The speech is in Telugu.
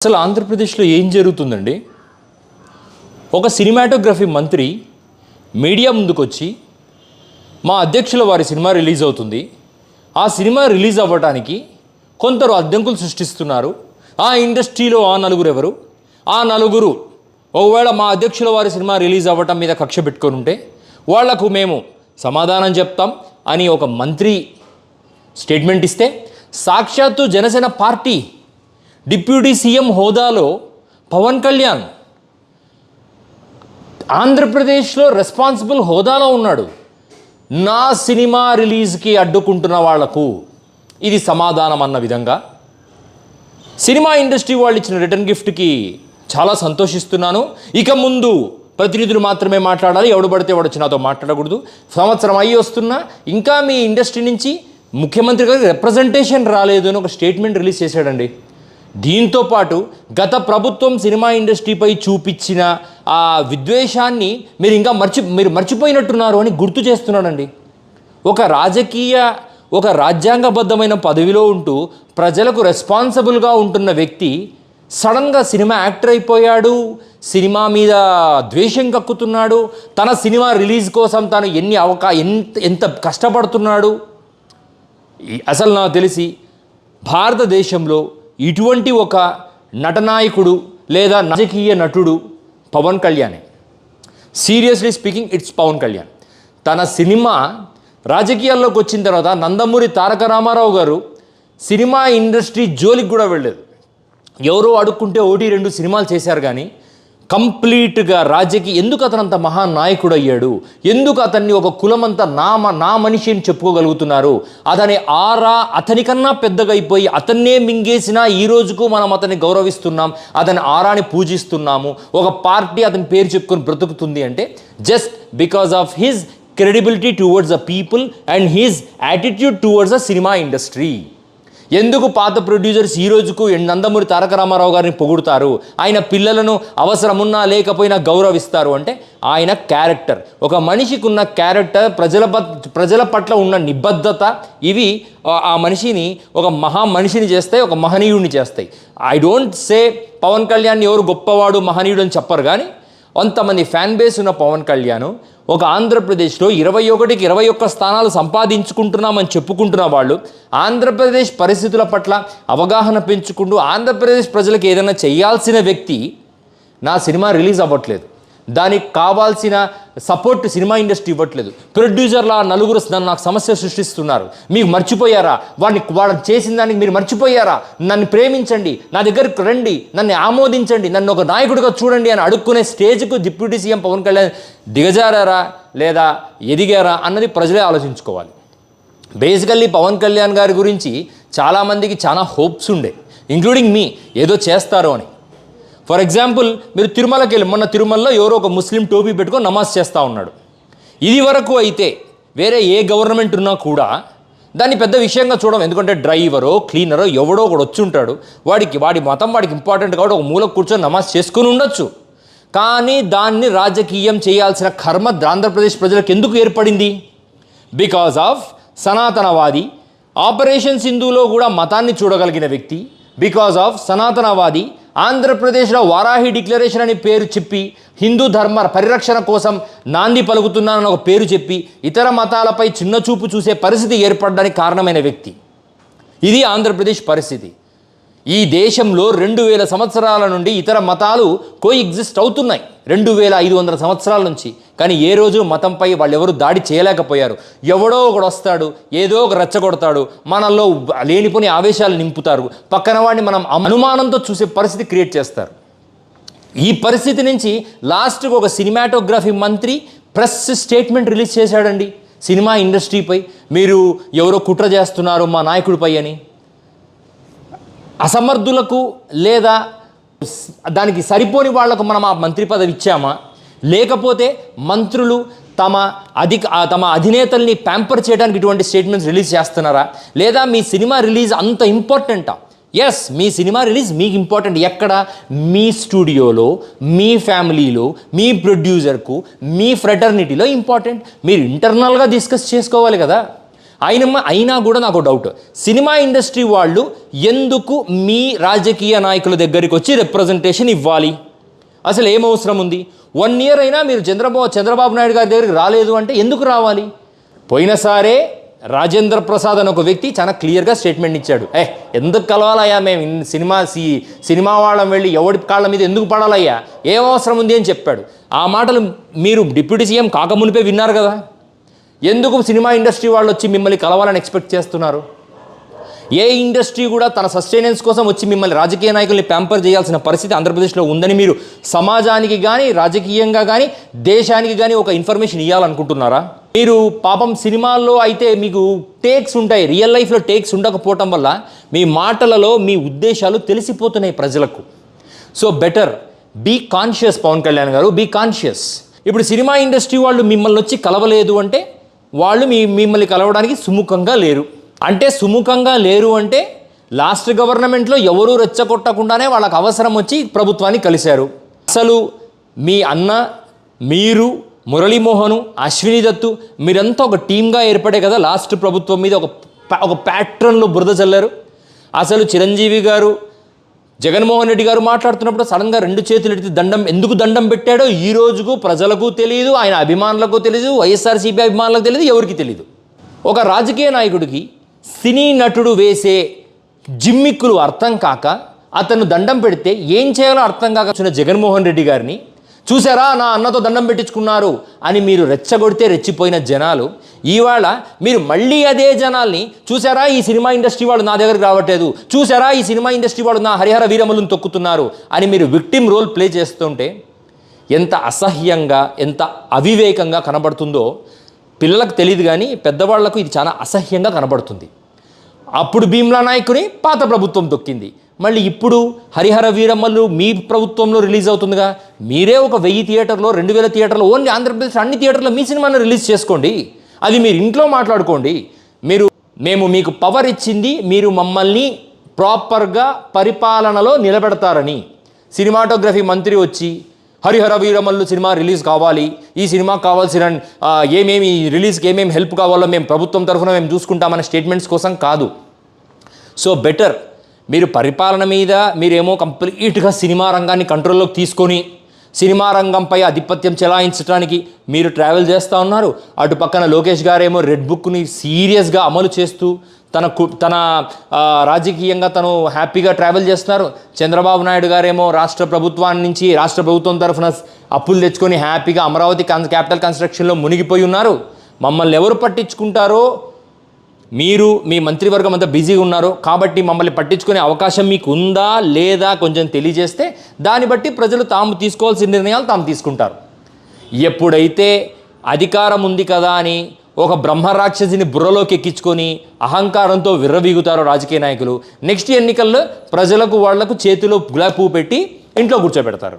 అసలు ఆంధ్రప్రదేశ్లో ఏం జరుగుతుందండి? ఒక సినిమాటోగ్రఫీ మంత్రి మీడియా ముందుకొచ్చి మా అధ్యక్షుల వారి సినిమా రిలీజ్ అవుతుంది. ఆ సినిమా రిలీజ్ అవ్వటానికి కొందరు అడ్డంకులు సృష్టిస్తున్నారు. ఆ ఇండస్ట్రీలో ఆ నలుగురు ఎవరు? ఆ నలుగురు ఒకవేళ మా అధ్యక్షుల వారి సినిమా రిలీజ్ అవ్వటం మీద కక్ష పెట్టుకొని ఉంటే వాళ్ళకు మేము సమాధానం చెప్తాం అని ఒక మంత్రి స్టేట్మెంట్ ఇస్తే సాక్షాత్తు జనసేన పార్టీ డిప్యూటీ సీఎం హోదాలో పవన్ కళ్యాణ్ ఆంధ్రప్రదేశ్లో రెస్పాన్సిబుల్ హోదాలో ఉన్నాడు. నా సినిమా రిలీజ్కి అడ్డుకుంటున్న వాళ్ళకు ఇది సమాధానం అన్న విధంగా సినిమా ఇండస్ట్రీ వాళ్ళు ఇచ్చిన రిటర్న్ గిఫ్ట్కి చాలా సంతోషిస్తున్నాను. ఇక ముందు ప్రతినిధులు మాత్రమే మాట్లాడాలి. ఎవడు పడితే వాడు వచ్చి నాతో మాట్లాడకూడదు. సంవత్సరం అయ్యి వస్తున్నా ఇంకా మీ ఇండస్ట్రీ నుంచి ముఖ్యమంత్రి గారికి రిప్రజెంటేషన్ రాలేదు అని ఒక స్టేట్మెంట్ రిలీజ్ చేశాడండి. దీంతో పాటు గత ప్రభుత్వం సినిమా ఇండస్ట్రీపై చూపించిన ఆ విద్వేషాన్ని మీరు ఇంకా మర్చి మీరు మర్చిపోయినట్టున్నారు అని గుర్తు చేస్తున్నాడండి ఒక రాజకీయ ఒక రాజ్యాంగబద్ధమైన పదవిలో ఉంటూ ప్రజలకు రెస్పాన్సిబుల్గా ఉంటున్న వ్యక్తి సడన్గా సినిమా యాక్టర్ అయిపోయాడు సినిమా మీద ద్వేషం కక్కుతున్నాడు తన సినిమా రిలీజ్ కోసం తను ఎన్ని అవకా ఎంత ఎంత కష్టపడుతున్నాడు అసలు నాకు తెలిసి భారతదేశంలో ఇటువంటి ఒక నటనాయకుడు లేదా రాజకీయ నటుడు Pawan కళ్యాణే. Seriously speaking it's Pawan Kalyan. తన సినిమా రాజకీయాల్లోకి వచ్చిన తర్వాత నందమూరి తారక రామారావు గారు సినిమా ఇండస్ట్రీ జోలికి కూడా వెళ్ళలేదు. ఎవరో అడుక్కుంటే ఒకటి రెండు సినిమాలు చేశారు కానీ కంప్లీట్గా రాజకీయ ఎందుకు అతను అంత మహానాయకుడు అయ్యాడు ఎందుకు అతన్ని ఒక కులమంతా నా నా మనిషి అని చెప్పుకోగలుగుతున్నారు? అతని ఆరా అతనికన్నా పెద్దగా అయిపోయి అతన్నే మింగేసినా ఈ రోజుకు మనం అతన్ని గౌరవిస్తున్నాం అతని ఆరాని పూజిస్తున్నాము ఒక పార్టీ అతని పేరు చెప్పుకొని బ్రతుకుతుంది అంటే just because of his credibility towards the people and his attitude towards the cinema industry ఎందుకు పాత ప్రొడ్యూసర్స్ ఈ రోజుకు నందమూరి తారక రామారావు గారిని పొగుడుతారు? ఆయన పిల్లలను అవసరమున్నా లేకపోయినా గౌరవిస్తారు అంటే ఆయన క్యారెక్టర్. ఒక మనిషికి ఉన్న క్యారెక్టర్ ప్రజల పట్- ప్రజల పట్ల ఉన్న నిబద్ధత ఇవి ఆ- ఆ మనిషిని ఒక మహా మనిషిని చేస్తాయి ఒక మహనీయుడిని చేస్తాయి. I don't say Pawan Kalyan ఎవరు గొప్పవాడు మహనీయుడు అని చెప్పరు కానీ కొంతమంది ఫ్యాన్ బేస్ ఉన్న పవన్ కళ్యాణ్ ఒక ఆంధ్రప్రదేశ్లో ఇరవై ఒకటికి ఇరవై ఒక్క స్థానాలు సంపాదించుకుంటున్నామని చెప్పుకుంటున్న వాళ్ళు ఆంధ్రప్రదేశ్ పరిస్థితుల పట్ల అవగాహన పెంచుకుంటూ ఆంధ్రప్రదేశ్ ప్రజలకు ఏదైనా చేయాల్సిన వ్యక్తి నా సినిమా రిలీజ్ అవ్వట్లేదు. దానికి కావాల్సిన సపోర్ట్ సినిమా ఇండస్ట్రీ ఇవ్వట్లేదు. ప్రొడ్యూసర్ల నలుగురు నన్ను నాకు సమస్య సృష్టిస్తున్నారు. మీకు మర్చిపోయారా? వాడిని వాళ్ళని చేసిన దానికి మీరు మర్చిపోయారా? నన్ను ప్రేమించండి నా దగ్గరికి రండి నన్ను ఆమోదించండి నన్ను ఒక నాయకుడిగా చూడండి అని అడుక్కునే స్టేజ్కు డిప్యూటీ సీఎం పవన్ కళ్యాణ్ దిగజారారా లేదా ఎదిగారా అన్నది ప్రజలే ఆలోచించుకోవాలి. బేసికల్లీ పవన్ కళ్యాణ్ గారి గురించి చాలామందికి చాలా హోప్స్ ఉండే ఇంక్లూడింగ్ మీ ఏదో చేస్తారు అని. ఫర్ ఎగ్జాంపుల్ మీరు తిరుమలకి వెళ్ళి మొన్న తిరుమలలో ఎవరో ఒక ముస్లిం టోపీ పెట్టుకొని నమాజ్ చేస్తూ ఉన్నాడు. ఇది వరకు అయితే వేరే ఏ గవర్నమెంట్ ఉన్నా కూడా దాన్ని పెద్ద విషయంగా చూడం ఎందుకంటే డ్రైవరో క్లీనరో ఎవడో ఒకడు వచ్చి ఉంటాడు. వాడికి వాడి మతం వాడికి ఇంపార్టెంట్ కాబట్టి ఒక మూల కూర్చొని నమాజ్ చేసుకుని ఉండొచ్చు. కానీ దాన్ని రాజకీయం చేయాల్సిన కర్మ ఆంధ్రప్రదేశ్ ప్రజలకు ఎందుకు ఏర్పడింది? బికాజ్ ఆఫ్ సనాతనవాది. ఆపరేషన్ సింధులో కూడా మతాన్ని చూడగలిగిన వ్యక్తి. బికాజ్ ఆఫ్ సనాతనవాది. ఆంధ్రప్రదేశ్లో వారాహి డిక్లరేషన్ అని పేరు చెప్పి హిందూ ధర్మ పరిరక్షణ కోసం నాంది పలుకుతున్నానని ఒక పేరు చెప్పి ఇతర మతాలపై చిన్న చూపు చూసే పరిస్థితి ఏర్పడడానికి కారణమైన వ్యక్తి. ఇది ఆంధ్రప్రదేశ్ పరిస్థితి. ఈ దేశంలో రెండు వేల సంవత్సరాల నుండి ఇతర మతాలు కో ఎగ్జిస్ట్ అవుతున్నాయి. రెండు వేల ఐదు వందల సంవత్సరాల నుంచి. కానీ ఏ రోజు మతంపై వాళ్ళు ఎవరు దాడి చేయలేకపోయారు. ఎవడో ఒకడు వస్తాడు ఏదో ఒక రెచ్చగొడతాడు మనల్లో లేనిపోని ఆవేశాలు నింపుతారు. పక్కన వాడిని మనం అనుమానంతో చూసే పరిస్థితి క్రియేట్ చేస్తారు. ఈ పరిస్థితి నుంచి లాస్ట్కి ఒక సినిమాటోగ్రఫీ మంత్రి ప్రెస్ స్టేట్మెంట్ రిలీజ్ చేశాడండి. సినిమా ఇండస్ట్రీపై. మీరు ఎవరో కుట్ర చేస్తున్నారు మా నాయకుడిపై అని. అసమర్థులకు లేదా దానికి సరిపోని వాళ్ళకు మనం ఆ మంత్రి పదవి ఇచ్చామా? లేకపోతే మంత్రులు తమ అధిక తమ అధినేతల్ని ప్యాంపర్ చేయడానికి ఇటువంటి స్టేట్మెంట్స్ రిలీజ్ చేస్తున్నారా? లేదా మీ సినిమా రిలీజ్ అంత ఇంపార్టెంటా? ఎస్ మీ సినిమా రిలీజ్ మీకు ఇంపార్టెంట్. ఎక్కడ? మీ స్టూడియోలో మీ ఫ్యామిలీలో మీ ప్రొడ్యూసర్కు మీ ఫ్రెటర్నిటీలో ఇంపార్టెంట్. మీరు ఇంటర్నల్గా డిస్కస్ చేసుకోవాలి కదా. అయిన అయినా కూడా నాకు డౌట్ సినిమా ఇండస్ట్రీ వాళ్ళు ఎందుకు మీ రాజకీయ నాయకుల దగ్గరికి వచ్చి రిప్రజెంటేషన్ ఇవ్వాలి? అసలు ఏం అవసరం ఉంది? వన్ ఇయర్ అయినా మీరు చంద్రబాబు చంద్రబాబు నాయుడు గారి దగ్గరికి రాలేదు అంటే ఎందుకు రావాలి? పోయినసారే రాజేంద్ర ప్రసాద్ అని ఒక వ్యక్తి చాలా క్లియర్గా స్టేట్మెంట్ ఇచ్చాడు. ఏ ఎందుకు కలవాలయ్యా మేము? సినిమా సి సినిమా వాళ్ళం వెళ్ళి ఎవడి కాళ్ళ మీద ఎందుకు పడాలయ్యా? ఏం అవసరం ఉంది అని చెప్పాడు. ఆ మాటలు మీరు డిప్యూటీ సీఎం కాకమునిపే విన్నారు కదా. ఎందుకు సినిమా ఇండస్ట్రీ వాళ్ళు వచ్చి మిమ్మల్ని కలవాలని ఎక్స్పెక్ట్ చేస్తున్నారు? ఏ ఇండస్ట్రీ కూడా తన సస్టైనెన్స్ కోసం వచ్చి మిమ్మల్ని రాజకీయ నాయకుల్ని ప్యాంపర్ చేయాల్సిన పరిస్థితి ఆంధ్రప్రదేశ్లో ఉందని మీరు సమాజానికి కానీ రాజకీయంగా కానీ దేశానికి కానీ ఒక ఇన్ఫర్మేషన్ ఇవ్వాలనుకుంటున్నారా మీరు పాపం సినిమాల్లో అయితే మీకు టేక్స్ ఉంటాయి రియల్ లైఫ్లో టేక్స్ ఉండకపోవటం వల్ల మీ మాటలలో మీ ఉద్దేశాలు తెలిసిపోతున్నాయి ప్రజలకు. So better be conscious Pawan Kalyan garu be conscious. ఇప్పుడు సినిమా ఇండస్ట్రీ వాళ్ళు మిమ్మల్ని వచ్చి కలవలేదు అంటే వాళ్ళు మీ మిమ్మల్ని కలవడానికి సుముఖంగా లేరు. అంటే సుముఖంగా లేరు అంటే లాస్ట్ గవర్నమెంట్లో ఎవరూ రెచ్చగొట్టకుండానే వాళ్ళకు అవసరం వచ్చి ప్రభుత్వాన్ని కలిశారు. అసలు మీ అన్న మీరు మురళీమోహను అశ్విని దత్తు మీరంతా ఒక టీమ్గా ఏర్పడే కదా లాస్ట్ ప్రభుత్వం మీద ఒక ఒక ప్యాట్రన్లో బురద చల్లారు. అసలు చిరంజీవి గారు జగన్మోహన్ రెడ్డి గారు మాట్లాడుతున్నప్పుడు సడన్గా రెండు చేతులు ఎత్తి దండం ఎందుకు దండం పెట్టాడో ఈ రోజుకు ప్రజలకు తెలియదు ఆయన అభిమానులకు తెలియదు వైఎస్ఆర్సీపీ అభిమానులకు తెలియదు ఎవరికి తెలియదు ఒక రాజకీయ నాయకుడికి సినీ నటుడు వేసే జిమ్మిక్కులు అర్థం కాక అతను దండం పెడితే ఏం చేయాలో అర్థం కాక వచ్చిన జగన్మోహన్ రెడ్డి గారిని చూసారా నా అన్నతో దండం పెట్టించుకున్నారు అని మీరు రెచ్చగొడితే రెచ్చిపోయిన జనాలు ఇవాళ మీరు మళ్ళీ అదే జనాల్ని చూసారా ఈ సినిమా ఇండస్ట్రీ వాళ్ళు నా దగ్గరకు రావట్లేదు? చూసారా ఈ సినిమా ఇండస్ట్రీ వాళ్ళు నా హరిహర వీరములను తొక్కుతున్నారు అని మీరు విక్టిమ్ రోల్ ప్లే చేస్తుంటే ఎంత అసహ్యంగా ఎంత అవివేకంగా కనబడుతుందో పిల్లలకు తెలియదు కానీ పెద్దవాళ్ళకు ఇది చాలా అసహ్యంగా కనబడుతుంది. అప్పుడు భీమ్లా నాయకుని పాత ప్రభుత్వం తొక్కింది మళ్ళీ ఇప్పుడు హరిహర వీరమ్మలు మీ ప్రభుత్వంలో రిలీజ్ అవుతుందిగా. మీరే ఒక వెయ్యి థియేటర్లో రెండు వేల థియేటర్లో ఓన్లీ ఆంధ్రప్రదేశ్ అన్ని థియేటర్లో మీ సినిమాను రిలీజ్ చేసుకోండి. అది మీరు ఇంట్లో మాట్లాడుకోండి. మీరు మేము మీకు పవర్ ఇచ్చింది మీరు మమ్మల్ని ప్రాపర్గా పరిపాలనలో నిలబెడతారని. సినిమాటోగ్రఫీ మంత్రి వచ్చి హరిహర వీరమల్లు సినిమా రిలీజ్ కావాలి. ఈ సినిమా కావాల్సిన ఏమేమి రిలీజ్కి ఏమేమి హెల్ప్ కావాలో మేము ప్రభుత్వం తరఫున మేము చూసుకుంటామనే స్టేట్మెంట్స్ కోసం కాదు. సో బెటర్ మీరు పరిపాలన మీద మీరేమో కంప్లీట్గా సినిమా రంగాన్ని కంట్రోల్లోకి తీసుకొని సినిమా రంగంపై ఆధిపత్యం చెలాయించడానికి మీరు ట్రావెల్ చేస్తూ ఉన్నారు. అటు పక్కన లోకేష్ గారేమో రెడ్ బుక్ని సీరియస్గా అమలు చేస్తూ తన కు- తన రాజకీయంగా తను హ్యాపీగా ట్రావెల్ చేస్తున్నారు. చంద్రబాబు నాయుడు గారేమో రాష్ట్ర ప్రభుత్వాన్ని నుంచి రాష్ట్ర ప్రభుత్వం తరఫున అప్పులు తెచ్చుకొని హ్యాపీగా అమరావతి కన్ క్యాపిటల్ కన్స్ట్రక్షన్లో మునిగిపోయి ఉన్నారు. మమ్మల్ని ఎవరు పట్టించుకుంటారో మీరు మీ మంత్రివర్గం అంతా బిజీగా ఉన్నారు కాబట్టి మమ్మల్ని పట్టించుకునే అవకాశం మీకు ఉందా లేదా కొంచెం తెలియజేస్తే దాన్ని బట్టి ప్రజలు తాము తీసుకోవాల్సిన నిర్ణయాలు తాము తీసుకుంటారు. ఎప్పుడైతే అధికారం ఉంది కదా అని ఒక బ్రహ్మరాక్షసిని బుర్రలోకి ఎక్కించుకొని అహంకారంతో విర్రవీగుతారు రాజకీయ నాయకులు నెక్స్ట్ ఎన్నికల్లో ప్రజలకు వాళ్ళకు చేతిలో గులాబీ పువ్వు పెట్టి ఇంట్లో కూర్చోబెడతారు.